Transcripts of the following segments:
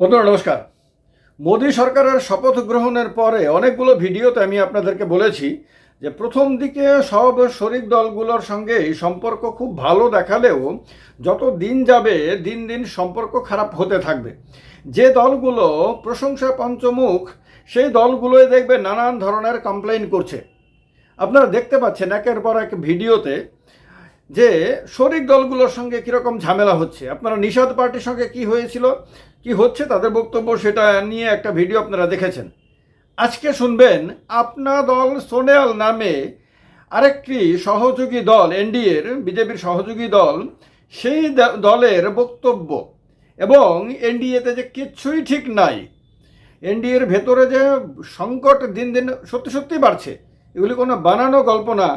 বন্ধুরা, নমস্কার। মোদী সরকারের শপথ গ্রহণের পরে অনেকগুলো ভিডিওতে আমি আপনাদেরকে বলেছি যে প্রথম দিকে সব শরিক দলগুলোর সঙ্গে এই সম্পর্ক খুব ভালো দেখালেও যত দিন যাবে, দিন দিন সম্পর্ক খারাপ হতে থাকবে। যে দলগুলো প্রশংসা পঞ্চমুখ, সেই দলগুলোই দেখবে নানান ধরনের কমপ্লেন করছে। আপনারা দেখতে পাচ্ছেন একের পর এক ভিডিওতে যে শরিক দলগুলোর সঙ্গে কীরকম ঝামেলা হচ্ছে। আপনারা নিষাদ পার্টির সঙ্গে কি হয়েছিল? কি হচ্ছে তাদের বক্তব্য সেটা নিয়ে একটা ভিডিও আপনারা দেখেছেন। আজকে শুনবেন আপনা দল সোনেয়াল নামে আরেকটি সহযোগী দল, এনডিএর, বিজেপির সহযোগী দল, সেই দলের বক্তব্য। এবং এনডিএতে যে কিচ্ছুই ঠিক নাই, এনডিএর ভেতরে যে সংকট দিন দিন সত্যি সত্যি বাড়ছে, এগুলি কোনো বানানো গল্প না।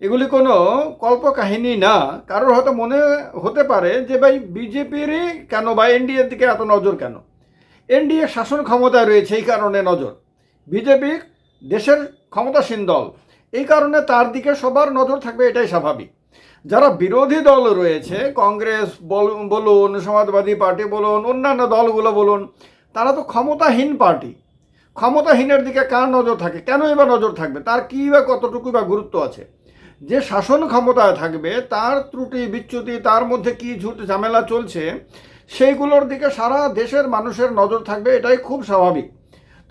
এগুলি কোনো কল্পকাহিনী না। কারোর হয়তো মনে হতে পারে যে ভাই বিজেপিরই কেন বা এনডিএর দিকে এত নজর কেন? এনডিএ শাসন ক্ষমতায় রয়েছে এই কারণে নজর। বিজেপি দেশের ক্ষমতাসীন দল, এই কারণে তার দিকে সবার নজর থাকবে, এটাই স্বাভাবিক। যারা বিরোধী দল রয়েছে, কংগ্রেস বল- বলুন, সমাজবাদী পার্টি বলুন, অন্যান্য দলগুলো বলুন, তারা তো ক্ষমতাহীন পার্টি। ক্ষমতাহীনের দিকে কার নজর থাকে? কেনই বা নজর থাকবে? তার কী বা কতটুকু বা গুরুত্ব আছে? যে শাসন ক্ষমতায় থাকবে, তার ত্রুটি বিচ্যুতি, তার মধ্যে কি ঝুট ঝামেলা চলছে, সেইগুলোর দিকে সারা দেশের মানুষের নজর থাকবে, এটাই খুব স্বাভাবিক।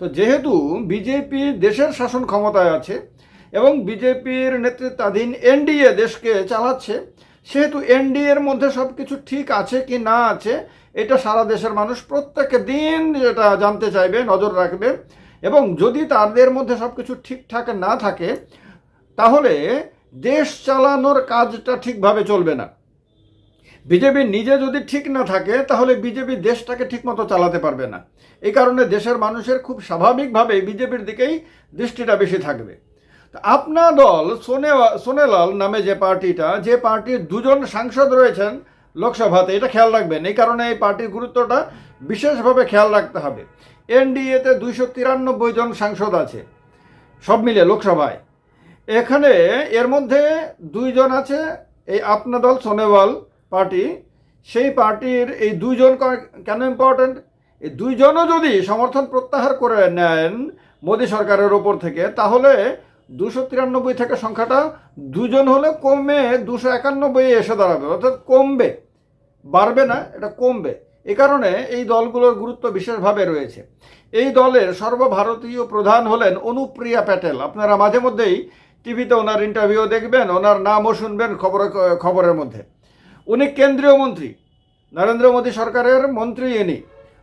তো যেহেতু বিজেপি দেশের শাসন ক্ষমতায় আছে এবং বিজেপির নেতৃত্বাধীন এনডিএ দেশকে চালাচ্ছে, সেহেতু এনডিএর মধ্যে সব কিছু ঠিক আছে কি না আছে, এটা সারা দেশের মানুষ প্রত্যেক দিন যেটা জানতে চাইবে, নজর রাখবে। এবং যদি তাদের মধ্যে সব কিছু ঠিকঠাক না থাকে, তাহলে দেশ চালানোর কাজটা ঠিকভাবে চলবে না। বিজেপি নিজে যদি ঠিক না থাকে, তাহলে বিজেপি দেশটাকে ঠিকমতো চালাতে পারবে না। এই কারণে দেশের মানুষের খুব স্বাভাবিকভাবে বিজেপির দিকেই দৃষ্টিটা বেশি থাকবে। তো আপনা দল, সোনে, সোনেলাল নামে যে পার্টিটা, যে পার্টির দুজন সাংসদ রয়েছেন লোকসভাতে, এটা খেয়াল রাখবেন, এই কারণে এই পার্টির গুরুত্বটা বিশেষভাবে খেয়াল রাখতে হবে। এনডিএতে দুইশো তিরানব্বই জন সাংসদ আছে, সব মিলে লোকসভায়। এখানে এর মধ্যে দুইজন আছে, এই আপনা দল সোনেওয়াল পার্টি। সেই পার্টির এই দুইজন কেন ইম্পর্ট্যান্ট এই দুইজনও যদি সমর্থন প্রত্যাহার করে নেন মোদী সরকারের ওপর থেকে, তাহলে দুশো তিরানব্বই থেকে সংখ্যাটা দুজন হলে কমে দুশো একানব্বই এসে দাঁড়াবে। অর্থাৎ কমবে। বাড়বে না, এটা কমবে। এ কারণে এই দলগুলোর গুরুত্ব বিশেষভাবে রয়েছে। এই দলের সর্বভারতীয় প্রধান হলেন অনুপ্রিয়া প্যাটেল। আপনারা মাঝে মধ্যেই টিভিতে ওনার ইন্টারভিউ দেখবেন, ওনার নামও শুনবেন খবর, খবরের মধ্যে। উনি কেন্দ্রীয় মন্ত্রী, নরেন্দ্র মোদী সরকারের মন্ত্রী ইনি।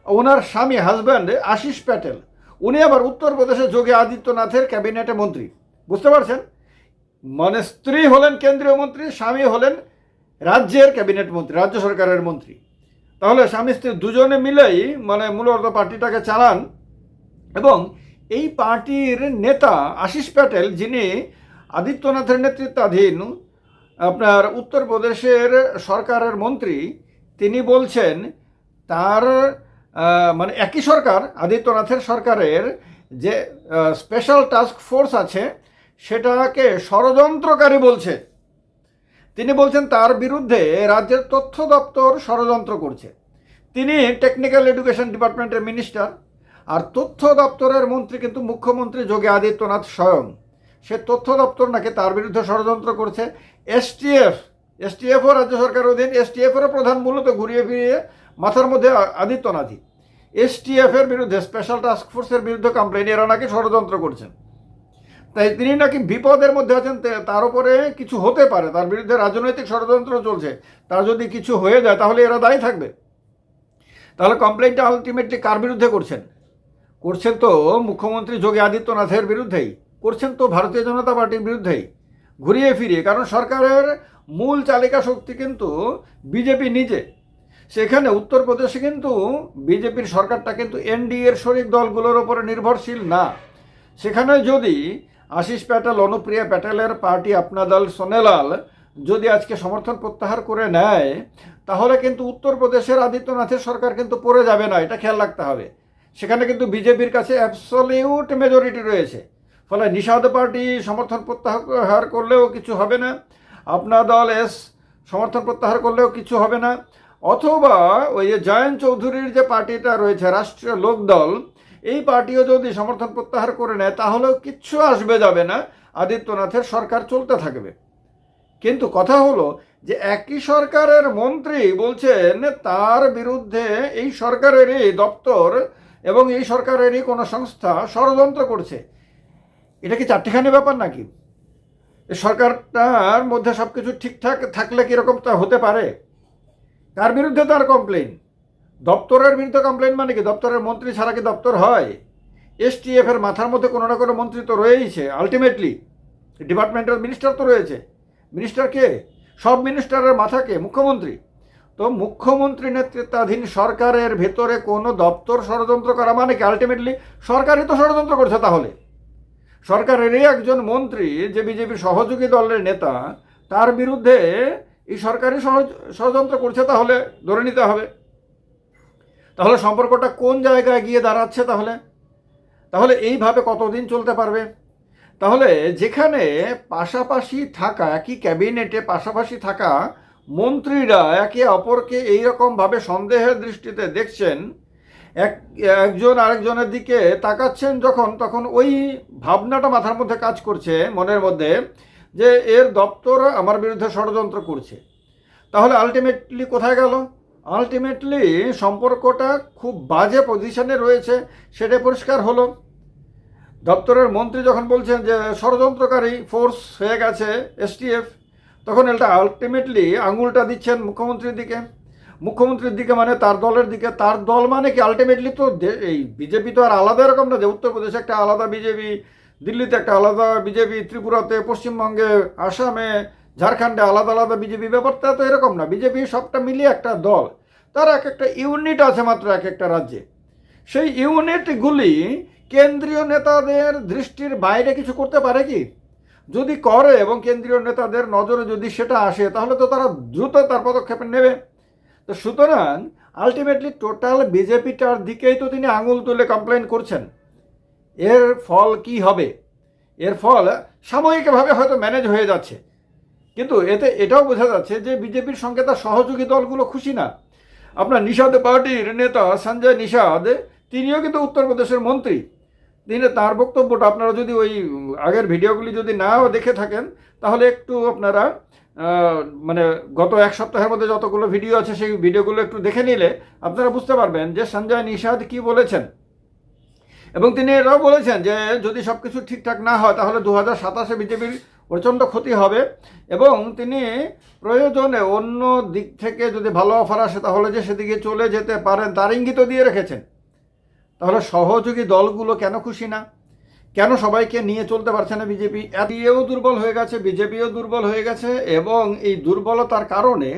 ওনার স্বামী হাজব্যান্ড আশিস প্যাটেল। উনি আবার উত্তরপ্রদেশে যোগী আদিত্যনাথের ক্যাবিনেটে মন্ত্রী। বুঝতে পারছেন? মানে স্ত্রী হলেন কেন্দ্রীয় মন্ত্রী, স্বামী হলেন রাজ্যের ক্যাবিনেট মন্ত্রী, রাজ্য সরকারের মন্ত্রী। তাহলে স্বামী স্ত্রী দুজনে মিলেই মানে মূলত পার্টিটাকে চালান। এবং এই পার্টির নেতা আশিস প্যাটেল, যিনি আদিত্যনাথের নেতৃত্বাধীন আপনার উত্তরপ্রদেশের সরকারের মন্ত্রী, তিনি বলছেন, তার মানে একই সরকার, আদিত্যনাথের সরকারের যে স্পেশাল টাস্ক ফোর্স আছে, সেটাকে ষড়যন্ত্রকারী বলছে। তিনি বলছেন, তার বিরুদ্ধে রাজ্যের তথ্য দপ্তর ষড়যন্ত্র করছে। তিনি টেকনিক্যাল এডুকেশন ডিপার্টমেন্টের মিনিস্টার আর তথ্য দপ্তরের মন্ত্রী কিন্তু মুখ্যমন্ত্রী যোগী আদিত্যনাথ স্বয়ং। সে তথ্য দপ্তর নাকি তার বিরুদ্ধে ষড়যন্ত্র করছে? এসটিএফ এসটিএফও রাজ্য সরকারের অধীন এসটিএফেরও প্রধান মূলত ঘুরিয়ে ফিরিয়ে মাথার মধ্যে আ- আদিত্যনাথই। এসটিএফের বিরুদ্ধে স্পেশাল টাস্ক ফোর্সের বিরুদ্ধে কমপ্লেন এরা নাকি ষড়যন্ত্র করছেন। তাই তিনি নাকি বিপদের মধ্যে আছেন তার উপরে কিছু হতে পারে, তার বিরুদ্ধে রাজনৈতিক ষড়যন্ত্র চলছে, তার যদি কিছু হয়ে যায় তাহলে এরা দায়ী থাকবে। তাহলে কমপ্লেনটা আলটিমেটলি কার বিরুদ্ধে করছেন? করছেন তো মুখ্যমন্ত্রী যোগী আদিত্যনাথের বিরুদ্ধেই। করছেন তো ভারতীয় জনতা পার্টির বিরুদ্ধেই। ঘুরিয়ে ফিরিয়ে, কারণ সরকারের মূল চালিকা শক্তি কিন্তু বিজেপি নিজে। সেখানে উত্তরপ্রদেশে কিন্তু বিজেপির সরকারটা কিন্তু এনডিএর শরিক দলগুলোর ওপরে নির্ভরশীল না। সেখানে যদি আশিস প্যাটেল, অনুপ্রিয়া প্যাটেলের পার্টি আপনা দল সোনেলাল যদি আজকে সমর্থন প্রত্যাহার করে নেয়, তাহলে কিন্তু উত্তরপ্রদেশের আদিত্যনাথের সরকার কিন্তু পড়ে যাবে না, এটা খেয়াল রাখতে হবে। সেখানে কিন্তু বিজেপির কাছে অ্যাবসলিউট মেজরিটি রয়েছে। ফলে নিষাদ পার্টি সমর্থন প্রত্যাহার করলেও কিছু হবে না। আপনা দল এস সমর্থন প্রত্যাহার করলেও কিছু হবে না। অথবা ওই যে জয়ন্ত চৌধুরীর যে পার্টিটা রয়েছে, রাষ্ট্রীয় লোকদল এই পার্টিও যদি সমর্থন প্রত্যাহার করে নেয়, তাহলেও কিচ্ছু আসবে যাবে না। আদিত্যনাথের সরকার চলতে থাকবে। কিন্তু কথা হলো যে একই সরকারের মন্ত্রী বলছেন, তার বিরুদ্ধে এই সরকারেরই দপ্তর এবং এই সরকারেরই কোনো সংস্থা ষড়যন্ত্র করছে। এটা কি চারটিখানি ব্যাপার নাকি? সরকারটার মধ্যে সব কিছু ঠিকঠাক থাকলে কীরকম তা হতে পারে? তার বিরুদ্ধে তার কমপ্লেন দপ্তরের বিরুদ্ধে কমপ্লেন মানে কি? দপ্তরের মন্ত্রী ছাড়া কি দপ্তর হয়? এসটিএফ এর মাথার মধ্যে কোনো না কোনো মন্ত্রী তো রয়েইছে আলটিমেটলি ডিপার্টমেন্টের মিনিস্টার তো রয়েছে। মিনিস্টার কে? সব মিনিস্টারের মাথা কে? মুখ্যমন্ত্রী। তো মুখ্যমন্ত্রী নেতৃত্বাধীন সরকারের ভেতরে কোনো দপ্তর ষড়যন্ত্র করা মানে কি? আলটিমেটলি সরকারই তো ষড়যন্ত্র করছে তাহলে। সরকারেরই একজন মন্ত্রী, যে বিজেপির সহযোগী দলের নেতা, তার বিরুদ্ধে এই সরকারি ষড়যন্ত্র করছে, তাহলে ধরে নিতে হবে। তাহলে সম্পর্কটা কোন জায়গায় গিয়ে দাঁড়াচ্ছে তাহলে? তাহলে এইভাবে কতদিন চলতে পারবে? তাহলে যেখানে পাশাপাশি থাকা, একই ক্যাবিনেটে পাশাপাশি থাকা মন্ত্রীরা একে অপরকে এইরকমভাবে সন্দেহের দৃষ্টিতে দেখছেন এক, একজন আরেকজনের দিকে তাকাচ্ছেন যখন, তখন ওই ভাবনাটা মাথার মধ্যে কাজ করছে মনের মধ্যে যে এর দপ্তর আমার বিরুদ্ধে ষড়যন্ত্র করছে। তাহলে আলটিমেটলি কোথায় গেল? আলটিমেটলি সম্পর্কটা খুব বাজে পজিশনে রয়েছে সেটা পরিষ্কার হলো। দপ্তরের মন্ত্রী যখন বলছেন যে ষড়যন্ত্রকারী ফোর্স হয়ে গেছে এসটিএফ তখন এটা আলটিমেটলি আঙুলটা দিচ্ছেন মুখ্যমন্ত্রীর দিকে। মুখ্যমন্ত্রীর দিকে মানে তার দলের দিকে, তার দল মানে কি? আলটিমেটলি তো এই বিজেপি তো আর আলাদা এরকম না যে উত্তরপ্রদেশে একটা আলাদা বিজেপি, দিল্লিতে একটা আলাদা বিজেপি, ত্রিপুরাতে, পশ্চিমবঙ্গে, আসামে, ঝাড়খণ্ডে আলাদা আলাদা বিজেপি ব্যাপারটা তো এরকম না। বিজেপি সবটা মিলিয়ে একটা দল। তার এক একটা ইউনিট আছে মাত্র এক একটা রাজ্যে। সেই ইউনিটগুলি কেন্দ্রীয় নেতাদের দৃষ্টির বাইরে কিছু করতে পারে কি? যদি করে এবং কেন্দ্রীয় নেতাদের নজরে যদি সেটা আসে, তাহলে তো তারা দ্রুত তার পদক্ষেপ নেবে। তো সুতরাং আলটিমেটলি টোটাল বিজেপিটার দিকেই তো তিনি আঙুল তুলে কমপ্লেন করছেন। এর ফল কি হবে? এর ফল সাময়িকভাবে হয়তো ম্যানেজ হয়ে যাচ্ছে। কিন্তু এতে এটাও বোঝা যাচ্ছে যে বিজেপির সঙ্গে তার সহযোগী দলগুলো খুশি না। আপনার নিষাদ পার্টির নেতা সঞ্জয় নিষাদ, তিনিও কিন্তু উত্তরপ্রদেশের মন্ত্রী। তিনি তার বক্তব্যটা আপনারা যদি ওই আগের ভিডিওগুলি যদি নাও দেখে থাকেন, তাহলে একটু আপনারা মানে গত এক সপ্তাহের মধ্যে যতগুলো ভিডিও আছে, সেই ভিডিওগুলো একটু দেখে নিলে আপনারা বুঝতে পারবেন যে সঞ্জয় নিষাদ কি বলেছেন। এবং তিনি এটাও বলেছেন যে, যদি সব কিছু ঠিকঠাক না হয়, তাহলে দু হাজার সাতাশে বিজেপির প্রচণ্ড ক্ষতি হবে। এবং তিনি প্রয়োজনে অন্য দিক থেকে যদি ভালো অফার আসে, তাহলে যে সেদিকে চলে যেতে পারেন, তার ইঙ্গিতও দিয়ে রেখেছেন। তাহলে সহযোগী দলগুলো কেন খুশি না? কেন সবাইকে নিয়ে চলতে পারছে না বিজেপি? এও দুর্বল হয়ে গেছে, বিজেপিও দুর্বল হয়ে গেছে, এবং এই দুর্বলতার কারণে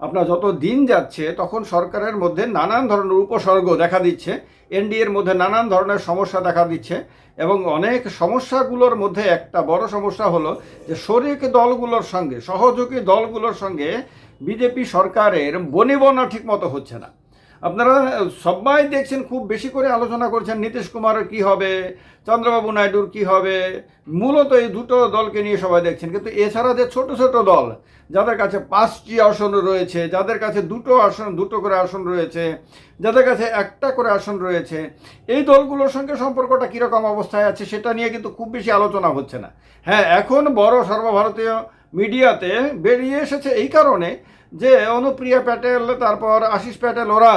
আপনার যত দিন যাচ্ছে, তখন সরকারের মধ্যে নানান ধরনের উপসর্গ দেখা দিচ্ছে, এনডিএর মধ্যে নানান ধরনের সমস্যা দেখা দিচ্ছে, এবং অনেক সমস্যাগুলোর মধ্যে একটা বড় সমস্যা হলো যে শরিক দলগুলোর সঙ্গে, সহযোগী দলগুলোর সঙ্গে বিজেপি সরকারের বনিবনা ঠিক মতো হচ্ছে না। আপনারা সবাই দেখছেন, খুব বেশি করে আলোচনা করছেন নীতিশ কুমারের কি হবে, চন্দ্রবাবু নাইডুর কি হবে, মূলত এই দুটো দলকে নিয়ে সবাই দেখছেন। কিন্তু এছাড়া যে ছোট ছোট দল, যাদের কাছে পাঁচটি আসন রয়েছে, যাদের কাছে দুটো আসন, দুটো করে আসন রয়েছে, যাদের কাছে একটা করে আসন রয়েছে, এই দলগুলোর সঙ্গে সম্পর্কটা কীরকম অবস্থায় আছে সেটা নিয়ে কিন্তু খুব বেশি আলোচনা হচ্ছে না। হ্যাঁ এখন বড় সর্বভারতীয় মিডিয়াতে বেরিয়ে এসেছে এই কারণে যে অনুপ্রিয়া প্যাটেল, তারপর আশিস প্যাটেল, ওরা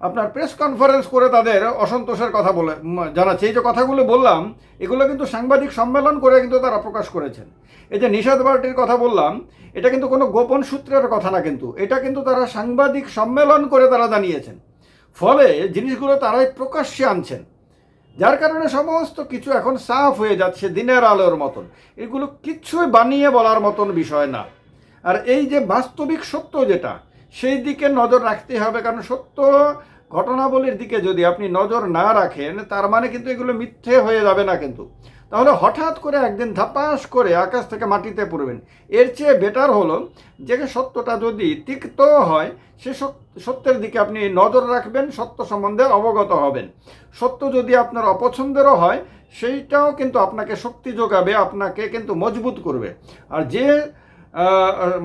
আপনার প্রেস কনফারেন্স করে তাদের অসন্তোষের কথা বলে জানাচ্ছে এই যে কথাগুলো বললাম, এগুলো কিন্তু সাংবাদিক সম্মেলন করে কিন্তু তারা প্রকাশ করেছেন। এই যে নিষাদ পার্টির কথা বললাম, এটা কিন্তু কোনো গোপন সূত্রের কথা না কিন্তু, এটা কিন্তু তারা সাংবাদিক সম্মেলন করে তারা জানিয়েছেন। ফলে জিনিসগুলো তারাই প্রকাশ্যে আনছেন। যার কারণে সমস্ত কিছু এখন সাফ হয়ে যাচ্ছে দিনের আলোর মতন। এগুলো কিচ্ছুই বানিয়ে বলার মতন বিষয় না। আর এই যে বাস্তবিক সত্য যেটা, সেই দিকে নজর রাখতে হবে। কারণ সত্য ঘটনাবলীর দিকে যদি আপনি নজর না রাখেন, তার মানে কিন্তু এগুলো মিথ্যে হয়ে যাবে না কিন্তু। তাহলে হঠাৎ করে একদিন ধাপাস করে আকাশ থেকে মাটিতে পড়বেন। এর চেয়ে বেটার হলো যে সত্যটা যদি তিক্ত হয়, সে সত- সত্যের দিকে আপনি নজর রাখবেন, সত্য সম্বন্ধে অবগত হবেন। সত্য যদি আপনার অপছন্দেরও হয়, সেইটাও কিন্তু আপনাকে শক্তি যোগাবে, আপনাকে কিন্তু মজবুত করবে। আর যে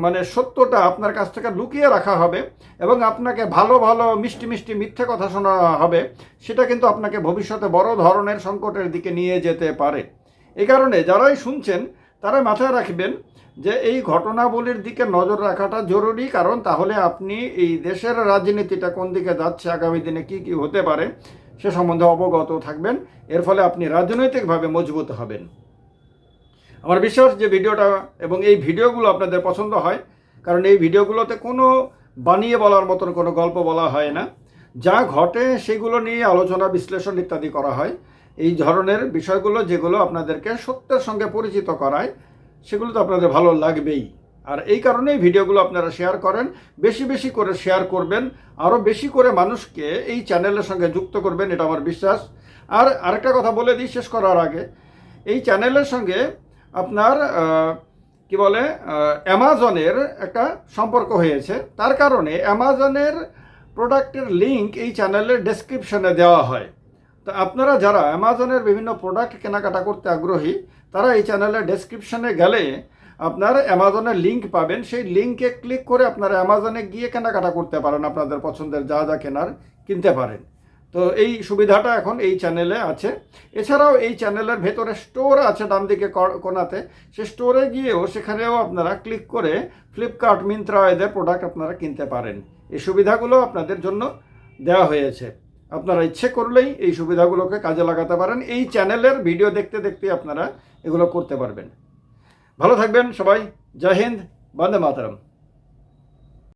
মানে সত্যটা আপনার কাছ থেকে লুকিয়ে রাখা হবে এবং আপনাকে ভালো ভালো, মিষ্টি মিষ্টি, মিথ্যে কথা শোনা হবে। সেটা কিন্তু আপনাকে ভবিষ্যতে বড় ধরনের সংকটের দিকে নিয়ে যেতে পারে। এই কারণে যারাই শুনছেন, তারা মাথায় রাখবেন যে এই ঘটনাবলীর দিকে নজর রাখাটা জরুরি, কারণ তাহলে আপনি এই দেশের রাজনীতিটা কোন দিকে যাচ্ছে, আগামী দিনে কি কি হতে পারে, সে সম্বন্ধে অবগত থাকবেন। এর ফলে আপনি রাজনৈতিকভাবে মজবুত হবেন। আমার বিশ্বাস যে ভিডিওটা এবং এই ভিডিওগুলো আপনাদের পছন্দ হয়, কারণ এই ভিডিওগুলোতে কোনো বানিয়ে বলার মতন কোনো গল্প বলা হয় না। যা ঘটে সেগুলো নিয়ে আলোচনা, বিশ্লেষণ ইত্যাদি করা হয়। এই ধরনের বিষয়গুলো যেগুলো আপনাদেরকে সত্যের সঙ্গে পরিচিত করায়, সেগুলো তো আপনাদের ভালো লাগবেই। আর এই কারণেই ভিডিওগুলো আপনারা শেয়ার করেন, বেশি বেশি করে শেয়ার করবেন, আরও বেশি করে মানুষকে এই চ্যানেলের সঙ্গে যুক্ত করবেন, এটা আমার বিশ্বাস। আর আরেকটা কথা বলে দিই শেষ করার আগে, এই চ্যানেলের সঙ্গে আপনার কি বলে অ্যামাজনের একটা সম্পর্ক হয়েছে। তার কারণে অ্যামাজনের প্রোডাক্টের লিঙ্ক এই চ্যানেলের ডেসক্রিপশনে দেওয়া হয়। তো আপনারা যারা অ্যামাজনের বিভিন্ন প্রোডাক্ট কেনাকাটা করতে আগ্রহী, তারা এই চ্যানেলের ডেসক্রিপশনে গেলে আপনার অ্যামাজনের লিঙ্ক পাবেন। সেই লিঙ্কে ক্লিক করে আপনারা অ্যামাজনে গিয়ে কেনাকাটা করতে পারেন। আপনাদের পছন্দের যা যা কেনার কিনতে পারেন। তো এই সুবিধাটা এখন এই চ্যানেলে আছে। এছাড়াও এই চ্যানেলের ভেতরে স্টোর আছে ডান দিকে কোনাতে সে স্টোরে গিয়েও সেখানেও আপনারা ক্লিক করে ফ্লিপকার্ট মিন্ত্রা এদের প্রোডাক্ট আপনারা কিনতে পারেন। এই সুবিধাগুলো আপনাদের জন্য দেওয়া হয়েছে। আপনারা ইচ্ছে করলেই এই সুবিধাগুলোকে কাজে লাগাতে পারেন। এই চ্যানেলের ভিডিও দেখতে দেখতে আপনারা এগুলো করতে পারবেন। ভালো থাকবেন সবাই। জয় হিন্দ। বন্দে মাতরম।